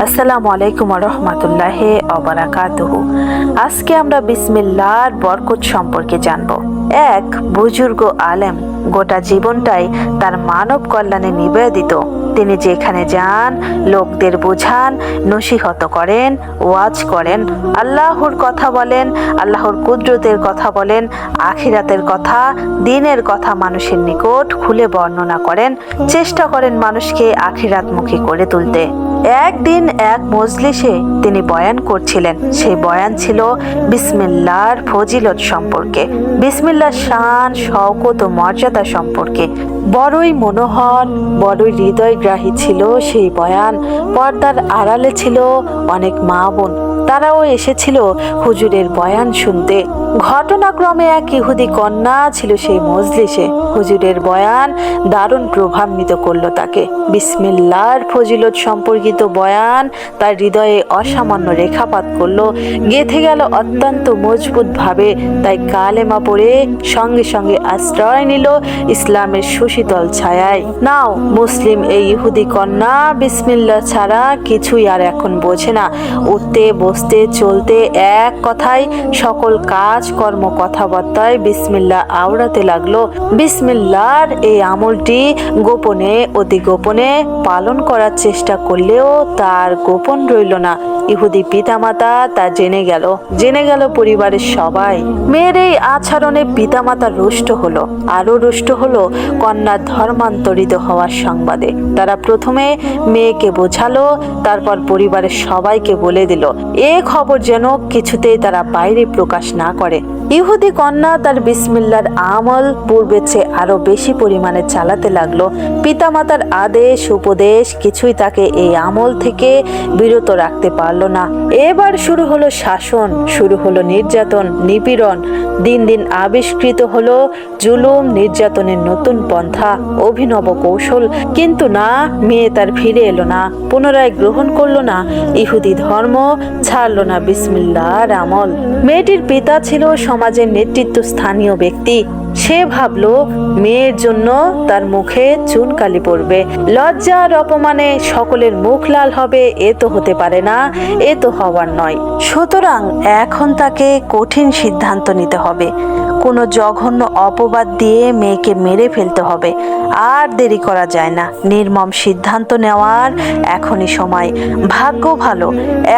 আসসালামু আলাইকুম রহমতুল্লাহ অবরাকাতুহু আজকে আমরা বিসমিল্লার বরকত সম্পর্কে জানব। এক বুজুর্গ আলেম গোটা জীবনটাই তার মানব কল্যাণে নিবেদিত। তিনি যেখানে যান, লোকদের বোঝান, নসিহত করেন, ওয়াজ করেন, আল্লাহর কথা বলেন, আল্লাহর কুদরতের কথা বলেন, আখিরাতের কথা, দিনের কথা মানুষের নিকট খুলে বর্ণনা করেন, চেষ্টা করেন মানুষকে আখিরাতমুখী করে তুলতে। একদিন এক মজলিসে তিনি বয়ান করছিলেন। সেই বয়ান ছিল বিসমিল্লার ফজিলত সম্পর্কে। বিসমিল্লার শান, শওকত ও মর্যাদা সম্পর্কে। বড়ই মনোহর, বড়ই হৃদয়গ্রাহী ছিল সেই বয়ান। পর্দার আড়ালে ছিল অনেক মা বোন। তারাও এসেছিল হুজুরের বয়ান শুনতে। ঘটনাক্রমে এক ইহুদি কন্যা ছিল সেই মজলিসে। হুজুরের বয়ান দারুণ প্রভাবান্বিত করল তাকে। বিসমিল্লার ফজিলত সম্পর্কিত বয়ান তার হৃদয়ে অসামান্য রেখাপাত করল। গেথে গেল অত্যন্ত মজবুত ভাবে তাই কালেমা পড়ে সঙ্গে সঙ্গে আশ্রয় নিল ইসলামের সুশীতল ছায়ায়। নাও, মুসলিম এই ইহুদি কন্যা, বিসমিল্লা ছাড়া কিছুই আর এখন বোঝে না। উঠতে বসতে চলতে এক কথায় সকল কাজ, কর্ম, কথাবার্তায় বিসমিল্লা আওড়াতে লাগল। বিসমিল্লার এই আমলটি গোপনে, অতি গোপনে পালন করার চেষ্টা করলেও তার গোপন রইল না। ইহুদি পিতামাতা তা জেনে গেল। জেনে গেল পরিবারের সবাই। মেয়ের এই আচরণে পিতামাতা রুষ্ট হলো। আরও রুষ্ট হলো কন্যা ধর্মান্তরিত হওয়ার সংবাদে। তারা প্রথমে মেয়েকে বোঝালো, তারপর পরিবারের সবাইকে বলে দিল, এ খবর যেন কিছুতেই তারা বাইরে প্রকাশ না করে। ইহুদি কন্যা তার বিসমিল্লার আমল পূর্বের চেয়ে আরও বেশি পরিমাণে চালাতে লাগল। পিতামাতার আদেশ, উপদেশ কিছুই তাকে এই আমল থেকে বিরত রাখতে পারল না। এবার শুরু হলো শাসন, শুরু হলো নির্যাতন, নিপীড়ন। দিন দিন আবিষ্কৃত হলো জুলুম, নির্যাতনের নতুন পন্থা, অভিনব কৌশল। কিন্তু না, মেয়ে তার ফিরে এলো না, পুনরায় গ্রহণ করল না। ইহুদি ধর্ম ছাড়লো না বিসমিল্লার আমল। মেয়েটির পিতা ছিল সমাজের নেতৃত্ব স্থানীয় ব্যক্তি। সে ভাবল মেয়ের জন্য তার মুখে চুনকালি পড়বে। লজ্জার অপমানে সকলের মুখ লাল হবে, এ তো হতে পারে না, এ তো হওয়ার নয়। সুতরাং এখন তাকে কঠিন সিদ্ধান্ত নিতে হবে। কোনো জঘন্য অপবাদ দিয়ে মেয়েকে মেরে ফেলতে হবে। আর দেরি করা যায় না। নির্মম সিদ্ধান্ত নেওয়ার এখনই সময়। ভাগ্য ভালো।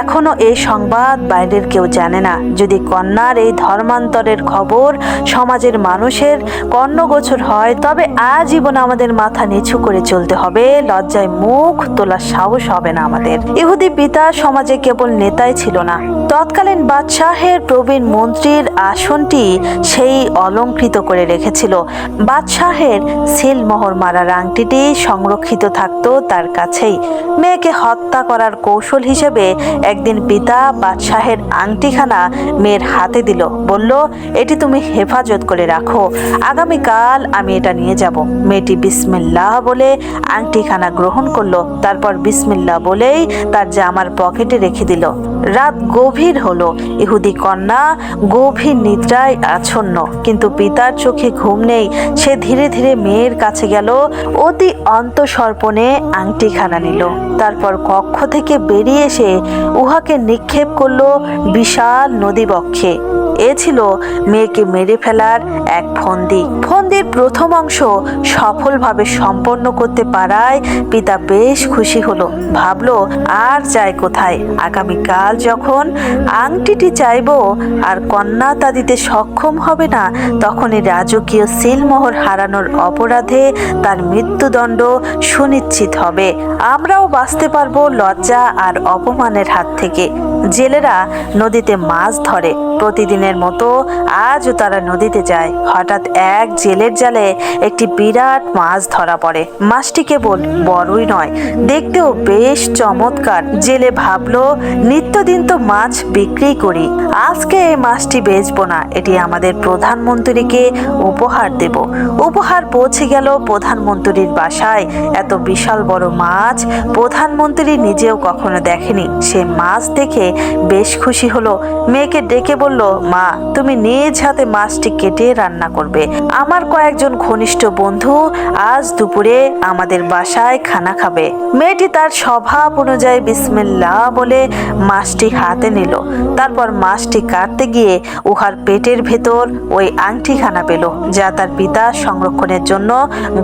এখনও এই সংবাদ বাইরের কেউ জানে না। যদি কন্যার এই ধর্মান্তরের খবর সমাজের মানুষের কর্ণগোচর হয়, তবে আজীবন আমাদের মাথা নিচু করে চলতে হবে। লজ্জায় মুখ তোলার সাহস হবে না আমাদের। ইহুদি পিতা সমাজে কেবল নেতাই ছিল না। তৎকালীন বাদশাহের প্রবীণ মন্ত্রীর আসনটি সেই অলঙ্কৃত করে রেখেছিল। বাদশাহের সিলমোহর মারার আংটিটি সংরক্ষিত থাকতো তার কাছেই। মেয়েকে হত্যা করার কৌশল হিসেবে একদিন পিতা বাদশাহের আংটিখানা মেয়ের হাতে দিল। বলল, এটি তুমি হেফাজত করে রাখো। আগামীকাল আমি এটা নিয়ে যাব। মেয়েটি বিসমিল্লাহ বলে আংটিখানা গ্রহণ করল। তারপর বিসমিল্লাহ বলেই তার জামার পকেটে রেখে দিল। রাত গভীর হলো। ইহুদি কন্যা গভীর নিদ্রায় আচ্ছন্ন। কিন্তু পিতার চোখে ঘুম নেই। সে ধীরে ধীরে মেয়ের কাছে গেল। অতি অন্তঃসর্পণে আংটিখানা নিল। তারপর কক্ষ থেকে বেরিয়ে এসে উহাকে নিক্ষেপ করল বিশাল নদীবক্ষে। এ ছিল মেয়েকে মেরে ফেলার এক ফন্দি। ফন্দির প্রথম অংশ সফলভাবে সম্পন্ন করতে পারায় পিতা বেশ খুশি হলো। ভাবলো, আর যায় কোথায়? আগামীকাল যখন আংটিটি চাইব আর কন্যা তা দিতে সক্ষম হবে না, তখনই রাজকীয় সিলমোহর হারানোর অপরাধে তার মৃত্যুদণ্ড সুনিশ্চিত হবে। আমরাও বাঁচতে পারব লজ্জা আর অপমানের হাত থেকে। জেলেরা নদীতে মাছ ধরে। প্রতিদিনের মতো আজও তারা নদীতে যায়। হঠাৎ এক জেলের জালে একটি বিরাট মাছ ধরা পড়ে। মাছটি কেবল বড়ই নয়, দেখতেও বেশ চমৎকার। জেলে ভাবলো, নিত্যদিন তো মাছ বিক্রি করি, আজকে এই মাছটি বেচবো না। এটি আমাদের প্রধানমন্ত্রীকে উপহার দেব। উপহার পৌঁছে গেল প্রধানমন্ত্রীর বাসায়। এত বিশাল বড় মাছ প্রধানমন্ত্রী নিজেও কখনো দেখেনি। সে মাছ দেখে বেশ খুশি হলো। মেয়েকে ডেকে বলল, মা, তুমি নিজ হাতে মাছটি কেটে রান্না করবে। আমার কয়েকজন ঘনিষ্ঠ বন্ধু আজ দুপুরে আমাদের বাসায় খানা খাবে। মেয়েটি তার স্বভাব অনুযায়ী বিসমিল্লাহ বলে মাছটি হাতে নিল। তারপর মাছটি কাটতে গিয়ে উহার পেটের ভেতর ওই আংটিখানা পেল, যা তার পিতা সংরক্ষণের জন্য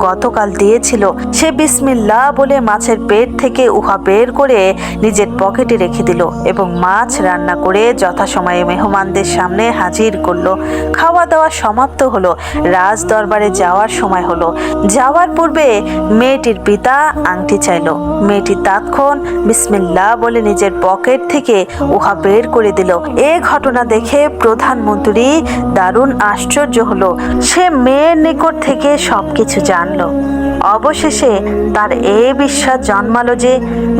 গতকাল দিয়েছিল। সে বিসমিল্লাহ বলে মাছের পেট থেকে উহা বের করে নিজের পকেটে রেখে দিল এবং মাছ রান্না করে যথাসময়ে মেহমানদের সামনে হাজির করল। খাওয়া দাওয়া সমাপ্ত হলো। রাজ দরবারে যাওয়ার সময় হলো। যাওয়ার পূর্বে মেয়েটির পিতা আংটি চাইলো। মেয়েটি তাৎক্ষণ বিসমিল্লাহ বলে নিজের পকেট থেকে উহা বের করে দিল। এ ঘটনা দেখে প্রধানমন্ত্রী দারুণ আশ্চর্য হলো। সে মেয়ের নিকট থেকে সবকিছু জানলো। অবশেষে তার এই বিশ্বাস জন্মালো যে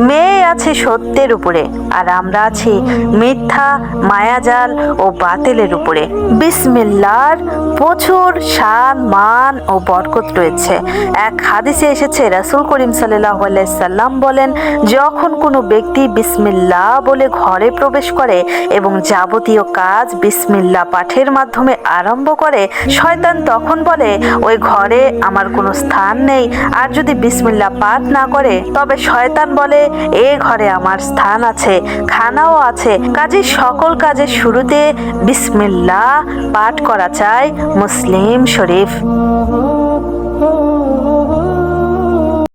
মেয়ে আছে সত্যের উপরে আর আমরা আছি মিথ্যা, মায়াজাল ও বাতিলের উপরে। বিসমিল্লার প্রচুর শান, মান ও বরকত রয়েছে। এক হাদিসে এসেছে, রাসূল করিম সাল্লাহ সাল্লাম বলেন, যখন কোনো ব্যক্তি বিসমিল্লা বলে ঘরে প্রবেশ করে এবং যাবতীয় কাজ বিসমিল্লা পাঠের মাধ্যমে আরম্ভ করে, শয়তান তখন বলে, ওই ঘরে আমার কোনো স্থান নেই আর যদি বিসমিল্লা পাঠ না করে, তবে শয়তান বলে, এ ঘরে আমার স্থান আছে, খানাও আছে। কাজে সকল কাজের শুরুতে বিসমিল্লা পাঠ করা চাই মুসলিম শরীফ।